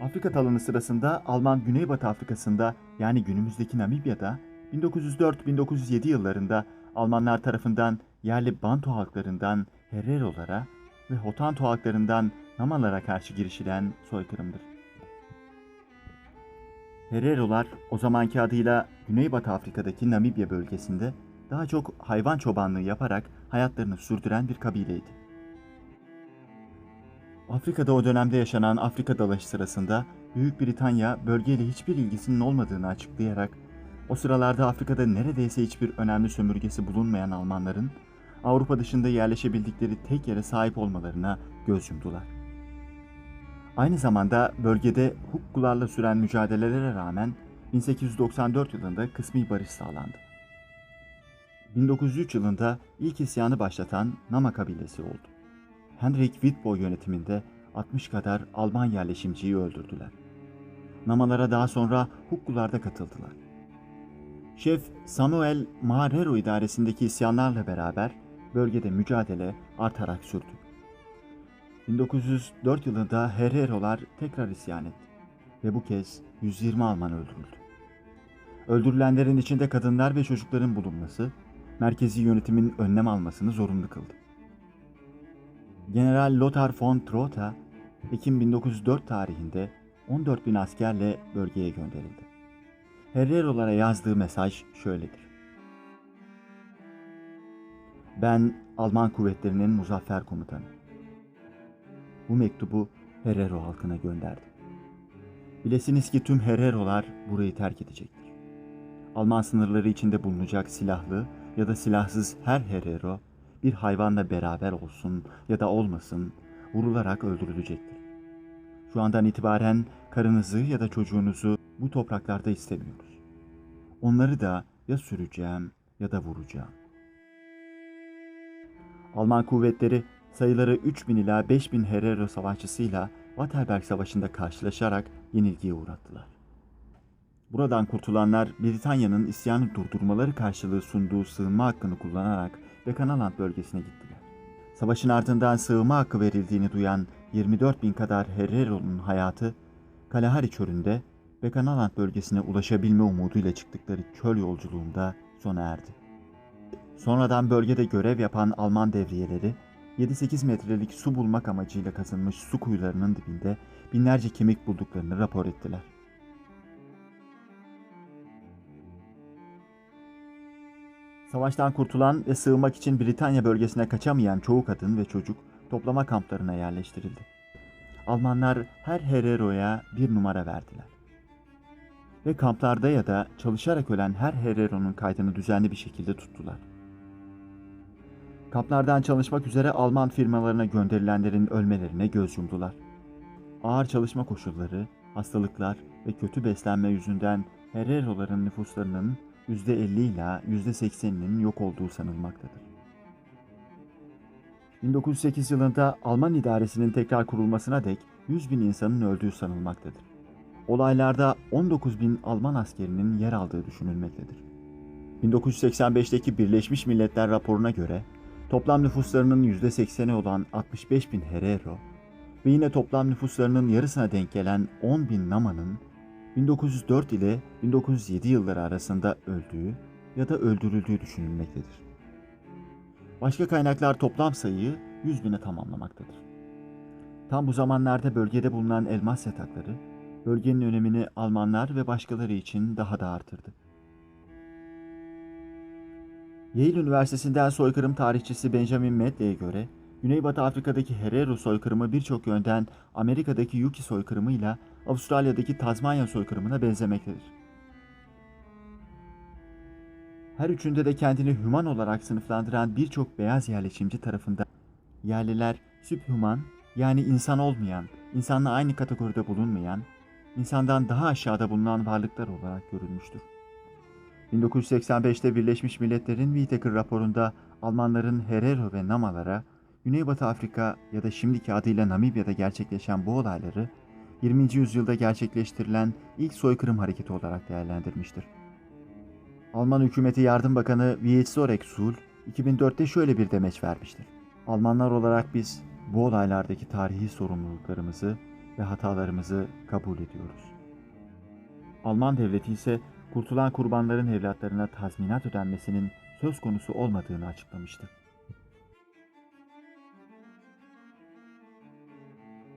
Afrika talanı sırasında Alman Güneybatı Afrika'sında yani günümüzdeki Namibya'da 1904-1907 yıllarında Almanlar tarafından yerli Bantu halklarından Hererolara ve Hotanto halklarından Namalara karşı girişilen soykırımdır. Hererolar o zamanki adıyla Güneybatı Afrika'daki Namibya bölgesinde daha çok hayvan çobanlığı yaparak hayatlarını sürdüren bir kabileydi. Afrika'da o dönemde yaşanan Afrika dalaşı sırasında Büyük Britanya bölgeyle hiçbir ilgisinin olmadığını açıklayarak o sıralarda Afrika'da neredeyse hiçbir önemli sömürgesi bulunmayan Almanların Avrupa dışında yerleşebildikleri tek yere sahip olmalarına göz yumdular. Aynı zamanda bölgede hukkularla süren mücadelelere rağmen 1894 yılında kısmi barış sağlandı. 1903 yılında ilk isyanı başlatan Nama kabilesi oldu. Henrik Wittboy yönetiminde 60 kadar Alman yerleşimciyi öldürdüler. Namalara daha sonra hukkularda katıldılar. Şef Samuel Marrero idaresindeki isyanlarla beraber bölgede mücadele artarak sürdü. 1904 yılında Hererolar tekrar isyan etti ve bu kez 120 Alman öldürüldü. Öldürülenlerin içinde kadınlar ve çocukların bulunması, merkezi yönetimin önlem almasını zorunlu kıldı. General Lothar von Trotha, Ekim 1904 tarihinde 14 bin askerle bölgeye gönderildi. Herrerolara yazdığı mesaj şöyledir. Ben Alman kuvvetlerinin muzaffer komutanı. Bu mektubu Herero halkına gönderdim. Bilesiniz ki tüm Herrerolar burayı terk edecektir. Alman sınırları içinde bulunacak silahlı ya da silahsız her Herero bir hayvanla beraber olsun ya da olmasın vurularak öldürülecektir. Şu andan itibaren karınızı ya da çocuğunuzu bu topraklarda istemiyoruz. Onları da ya süreceğim ya da vuracağım. Alman kuvvetleri sayıları 3000 ila 5000 Herero savaşçısıyla Waterberg Savaşı'nda karşılaşarak yenilgiye uğrattılar. Buradan kurtulanlar Britanya'nın isyanı durdurmaları karşılığı sunduğu sığınma hakkını kullanarak Bechuanaland bölgesine gittiler. Savaşın ardından sığınma hakkı verildiğini duyan 24 bin kadar Herrero'nun hayatı Kalahari çölünde Bechuanaland bölgesine ulaşabilme umuduyla çıktıkları çöl yolculuğunda sona erdi. Sonradan bölgede görev yapan Alman devriyeleri 7-8 metrelik su bulmak amacıyla kazınmış su kuyularının dibinde binlerce kemik bulduklarını rapor ettiler. Savaştan kurtulan ve sığınmak için Britanya bölgesine kaçamayan çoğu kadın ve çocuk toplama kamplarına yerleştirildi. Almanlar her Herero'ya bir numara verdiler. Ve kamplarda ya da çalışarak ölen her Herero'nun kaydını düzenli bir şekilde tuttular. Kamplardan çalışmak üzere Alman firmalarına gönderilenlerin ölmelerine göz yumdular. Ağır çalışma koşulları, hastalıklar ve kötü beslenme yüzünden Herero'ların nüfuslarının %50 ila %80'inin yok olduğu sanılmaktadır. 1908 yılında Alman idaresinin tekrar kurulmasına dek 100 bin insanın öldüğü sanılmaktadır. Olaylarda 19 bin Alman askerinin yer aldığı düşünülmektedir. 1985'teki Birleşmiş Milletler raporuna göre toplam nüfuslarının %80'i olan 65 bin Herero ve yine toplam nüfuslarının yarısına denk gelen 10 bin Nama'nın 1904 ile 1907 yılları arasında öldüğü ya da öldürüldüğü düşünülmektedir. Başka kaynaklar toplam sayıyı 100 bine tamamlamaktadır. Tam bu zamanlarda bölgede bulunan elmas yatakları, bölgenin önemini Almanlar ve başkaları için daha da artırdı. Yale Üniversitesi'nden soykırım tarihçisi Benjamin Medley'e göre, Güneybatı Afrika'daki Herero soykırımı birçok yönden Amerika'daki Yuki soykırımıyla Avustralya'daki Tazmanya soykırımına benzemektedir. Her üçünde de kendini hüman olarak sınıflandıran birçok beyaz yerleşimci tarafından yerliler sübhüman yani insan olmayan, insanla aynı kategoride bulunmayan, insandan daha aşağıda bulunan varlıklar olarak görülmüştür. 1985'te Birleşmiş Milletler'in Whittaker raporunda Almanların Herero ve Namalara Güneybatı Afrika ya da şimdiki adıyla Namibya'da gerçekleşen bu olayları 20. yüzyılda gerçekleştirilen ilk soykırım hareketi olarak değerlendirmiştir. Alman hükümeti yardım bakanı Wieczorek Sul 2004'te şöyle bir demeç vermiştir. Almanlar olarak biz bu olaylardaki tarihi sorumluluklarımızı ve hatalarımızı kabul ediyoruz. Alman devleti ise kurtulan kurbanların evlatlarına tazminat ödenmesinin söz konusu olmadığını açıklamıştı.